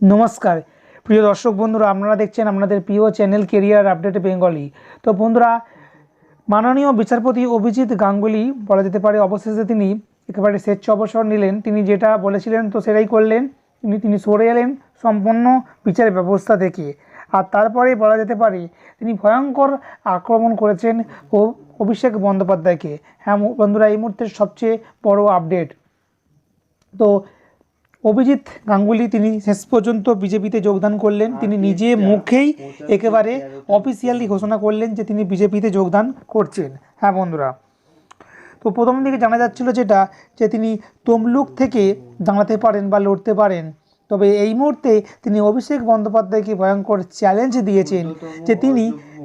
নমস্কার। প্রিয় দর্শক বন্ধুরা, আপনারা দেখছেন আপনাদের প্রিয় চ্যানেল কেরিয়ার আপডেট বেঙ্গলি তো বন্ধুরা, মাননীয় বিচারপতি অভিজিৎ গাঙ্গুলি, বলা যেতে পারে অবশেষে তিনি একেবারে স্বেচ্ছ অবসর নিলেন। তিনি যেটা বলেছিলেন তো সেটাই করলেন। তিনি তিনি সরে এলেন সম্পূর্ণ বিচার ব্যবস্থা থেকে। আর তারপরে বলা যেতে পারে তিনি ভয়ঙ্কর আক্রমণ করেছেন ও অভিষেক বন্দ্যোপাধ্যায়কে। হ্যাঁ বন্ধুরা, এই মুহূর্তের সবচেয়ে বড় আপডেট তো অভিজিৎ গাঙ্গুলি তিনি শেষ পর্যন্ত বিজেপিতে যোগদান করলেন। তিনি নিজে মুখেই একেবারে অফিসিয়ালি ঘোষণা করলেন যে তিনি বিজেপিতে যোগদান করছেন। হ্যাঁ বন্ধুরা তো প্রথম দিকে জানা যাচ্ছিল যেটা যে তিনি তমলুক থেকে দাঁড়াতে পারেন বা লড়তে পারেন। তবে এই মুহূর্তে তিনি অভিষেক বন্দ্যোপাধ্যায়কে ভয়ঙ্কর চ্যালেঞ্জ দিয়েছেন যে তিনি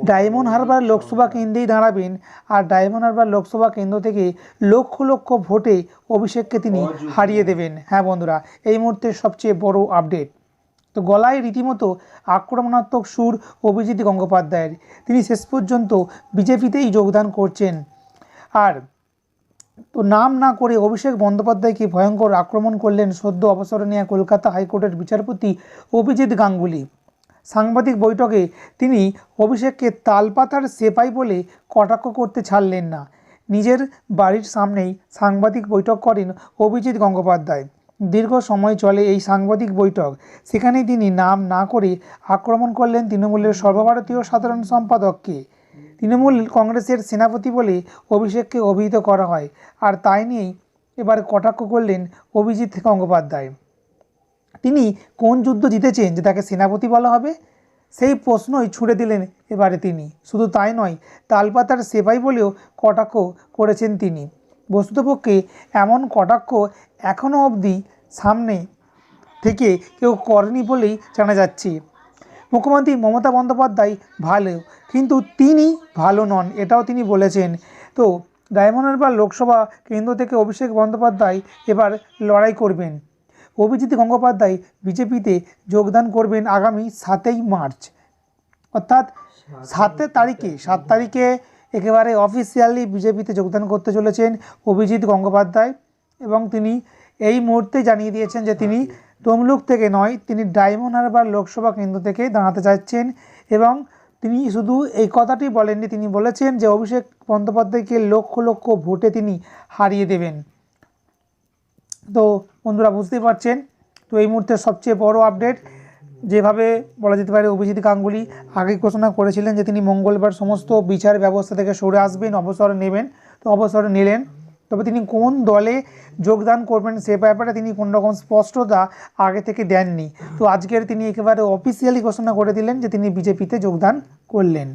ডায়মন্ড হারবার লোকসভা কেন্দ্রেই দাঁড়াবেন আর ডায়মন্ড হারবার লোকসভা কেন্দ্র থেকে লক্ষ লক্ষ ভোটে অভিষেককে তিনি হারিয়ে দেবেন। হ্যাঁ বন্ধুরা এই মুহূর্তে সবচেয়ে বড় আপডেট। তো গলায় রীতিমতো আক্রমণাত্মক সুর অভিজিৎ গঙ্গোপাধ্যায়ের। তিনি শেষ পর্যন্ত বিজেপিতেই যোগদান করছেন। আর তো নাম না করে অভিষেক বন্দ্যোপাধ্যায়কে ভয়ঙ্কর আক্রমণ করলেন সদ্য অবসরে নেওয়া কলকাতা হাইকোর্টের বিচারপতি অভিজিৎ গাঙ্গুলি। সাংবাদিক বৈঠকে তিনি অভিষেককে তালপাতার সেপাই বলে কটাক্ষ করতে ছাড়লেন না। নিজের বাড়ির সামনেই সাংবাদিক বৈঠক করেন অভিজিৎ গঙ্গোপাধ্যায়। দীর্ঘ সময় চলে এই সাংবাদিক বৈঠক। সেখানেই তিনি নাম না করে আক্রমণ করলেন তৃণমূলের সর্বভারতীয় সাধারণ সম্পাদককে। তৃণমূল কংগ্রেসের সেনাপতি বলে অভিষেককে অভিহিত করা হয়। আর তাই নিয়েই এবার কটাক্ষ করলেন অভিজিৎ গঙ্গোপাধ্যায়। তিনি কোন যুদ্ধ জিতেছেন যে তাকে সেনাপতি বলা হবে? সেই প্রশ্নই ছুড়ে দিলেন এবারে তিনি। শুধু তাই নয়, তালপাতার সেবাই বলেও কটাক্ষ করেছেন তিনি। বস্তুতপক্ষে এমন কটাক্ষ এখনও অবধি সামনে থেকে কেউ করেনি বলেই জানা যাচ্ছে। মুখ্যমন্ত্রী মমতা বন্দ্যোপাধ্যায় ভালো, কিন্তু তিনি ভালো নন, এটাও তিনি বলেছেন। তো, ডায়মন্ড হারবার লোকসভা কেন্দ্র থেকে অভিষেক বন্দ্যোপাধ্যায় এবার লড়াই করবেন। অভিজিৎ গঙ্গোপাধ্যায় বিজেপিতে যোগদান করবেন আগামী সাতই মার্চ। অর্থাৎ সাতের তারিখে সাত তারিখে একেবারে অফিসিয়ালি বিজেপিতে যোগদান করতে চলেছেন অভিজিৎ গঙ্গোপাধ্যায় এবং তিনি এই মুহূর্তে জানিয়ে দিয়েছেন যে তিনি তমলুক থেকে নয় তিনি ডায়মন্ড হারবার লোকসভা কেন্দ্র থেকে দাঁড়াতে চাচ্ছেন এবং তিনি শুধু এই কথাটি বলেননি তিনি বলেছেন যে অভিষেক বন্দ্যোপাধ্যায়কে লক্ষ লক্ষ ভোটে তিনি হারিয়ে দেবেন। তো বন্ধুরা বুঝতেই পারছেন। তো এই মুহূর্তে সবচেয়ে বড় আপডেট যেভাবে বলা যেতে পারে অভিজিৎ গাঙ্গুলি আগে ঘোষণা করেছিলেন যে তিনি মঙ্গলবার সমস্ত বিচার ব্যবস্থা থেকে সরে আসবেন, অবসর নেবেন, তো অবসর নিলেন। তবে তিনি কোন দলে যোগদান করবেন সে ব্যাপারে তিনি কোনো রকম স্পষ্টতা আগে থেকে দেননি। তো আজকের তিনি একেবারে অফিসিয়ালি ঘোষণা করে দিলেন যে তিনি বিজেপিতে যোগদান করলেন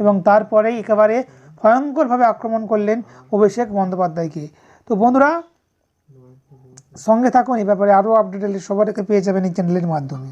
এবং তারপরেই একেবারে ভয়ঙ্করভাবে আক্রমণ করলেন অভিষেক বন্দ্যোপাধ্যায়কে। তো বন্ধুরা সঙ্গে থাকুন এই ব্যাপারে আরও আপডেট সবার পেয়ে যাবেন এই চ্যানেলের মাধ্যমে।